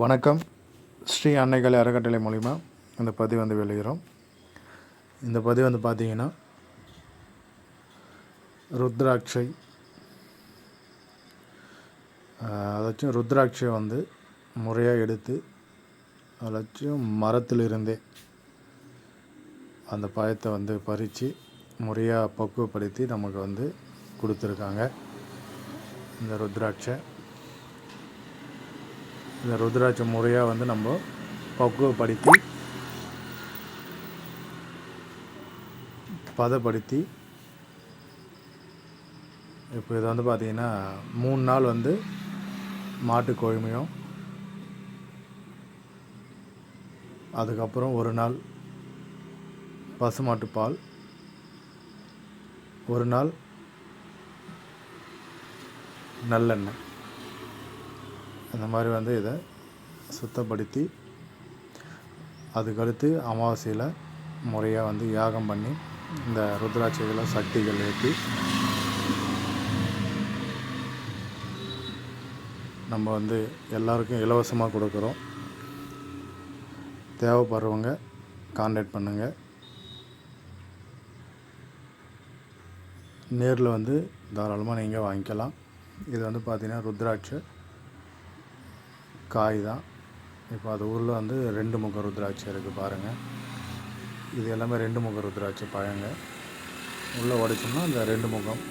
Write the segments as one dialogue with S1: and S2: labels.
S1: வணக்கம். ஸ்ரீ அன்னைக்கலை அறக்கட்டளை மூலிமா இந்த பதிவு வந்து வெளியிடுறோம் இந்த பதிவு வந்து பார்த்தீங்கன்னா ருத்ராட்சை அதாச்சும் ருத்ராட்சை வந்து முறையாக எடுத்து அதாச்சும் மரத்திலிருந்தே அந்த பழத்தை வந்து பறித்து முறையாக பக்குவப்படுத்தி நமக்கு வந்து கொடுத்துருக்காங்க. இந்த ருத்ராட்சை. இந்த ருத்ராட்ச முறையாக வந்து நம்ம பக்குவப்படுத்தி பதப்படுத்தி இப்போ இது வந்து பார்த்திங்கன்னா மூணு நாள் வந்து மாட்டு கோழிமையும் அதுக்கப்புறம் ஒரு நாள் பசுமாட்டு பால் ஒரு நாள் நல்லெண்ணெய். இந்த மாதிரி வந்து இதை சுத்தப்படுத்தி அதுக்கடுத்து அமாவாசையில் முறையாக வந்து யாகம் பண்ணி இந்த ருத்ராட்சைகளை சக்திகள் ஏற்றி நம்ம வந்து எல்லாருக்கும் இலவசமாக கொடுக்குறோம். தேவைப்படுறவங்க காண்டாக்ட் பண்ணுங்கள் நேரில் வந்து தாராளமாக நீங்கள் வாங்கிக்கலாம். இது வந்து பார்த்திங்கன்னா ருத்ராட்சை. காய் தான். இப்போ அது ஊரில் வந்து ரெண்டு முக ருத்ராட்சை இருக்குது பாருங்கள் இது எல்லாமே ரெண்டு முக ருத்ராட்சை பழங்க. உள்ளே உடைச்சோம்னா அந்த ரெண்டு முகம்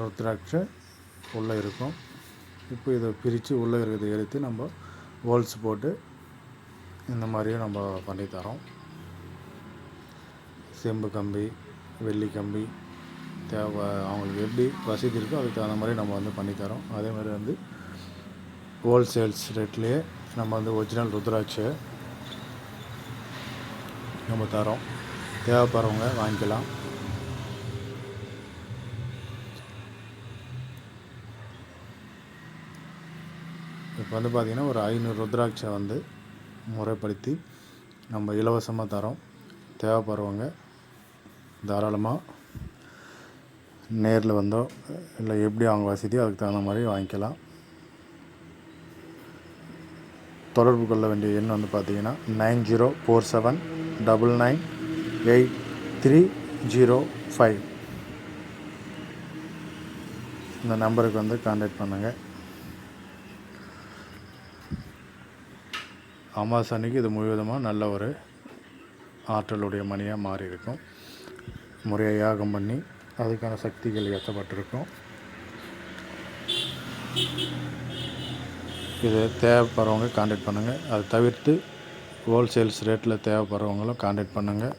S1: ருத்ராட்சை உள்ளே இருக்கும். இப்போ இதை பிரித்து உள்ளே இருக்கிறத எடுத்து நம்ம ஹோல்ஸ் போட்டு இந்த மாதிரியும் நம்ம பண்ணி தரோம். செம்பு கம்பி வெள்ளி கம்பி தேவை அவங்களுக்கு எப்படி வசதி இருக்கோ அதுக்கு தகுந்த மாதிரி நம்ம வந்து பண்ணித்தரோம் அதே மாதிரி வந்து ஹோல்சேல்ஸ் ரேட்லேயே நம்ம வந்து ஒரிஜினல் ருத்ராட்சை நம்ம தரோம். தேவைப்படுறவங்க வாங்கிக்கலாம். இப்போ வந்து பார்த்திங்கன்னா ஒரு ஐநூறு ருத்ராட்சை வந்து முறைப்படுத்தி நம்ம இலவசமாக தரோம். தேவைப்படுறவங்க தாராளமாக நேரில் வந்தோ இல்லை எப்படி அவங்க வசதியோ அதுக்கு தகுந்த மாதிரி வாங்கிக்கலாம். தொடர்பு கொள்ள வேண்டிய எண் வந்து பார்த்தீங்கன்னா nine zero four seven double nine eight three zero five. இந்த நம்பருக்கு வந்து காண்டாக்ட் பண்ணுங்கள் அமாவாசை இது முழுவதுமாக நல்ல ஒரு ஆற்றலுடைய மணியாக மாறி இருக்கும் முறையாக யாகம் பண்ணி அதுக்கான சக்திகள் ஏற்றப்பட்டிருக்கும். இது தேவைப்படுறவங்க காண்டாக்ட் பண்ணுங்கள் அதை தவிர்த்து ஹோல்சேல்ஸ் ரேட்டில் தேவைப்படுறவங்களும் காண்டாக்ட் பண்ணுங்கள்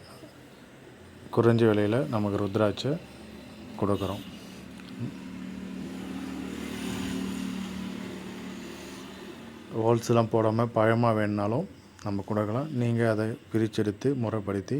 S1: குறைஞ்ச விலையில் நமக்கு ருத்ராட்சை கொடுக்குறோம். ஹோல்சேலாம் போடாமல் பழமாக வேணுனாலும் நம்ம கொடுக்கலாம். நீங்கள் அதை பிரிச்செடுத்து முறைப்படுத்தி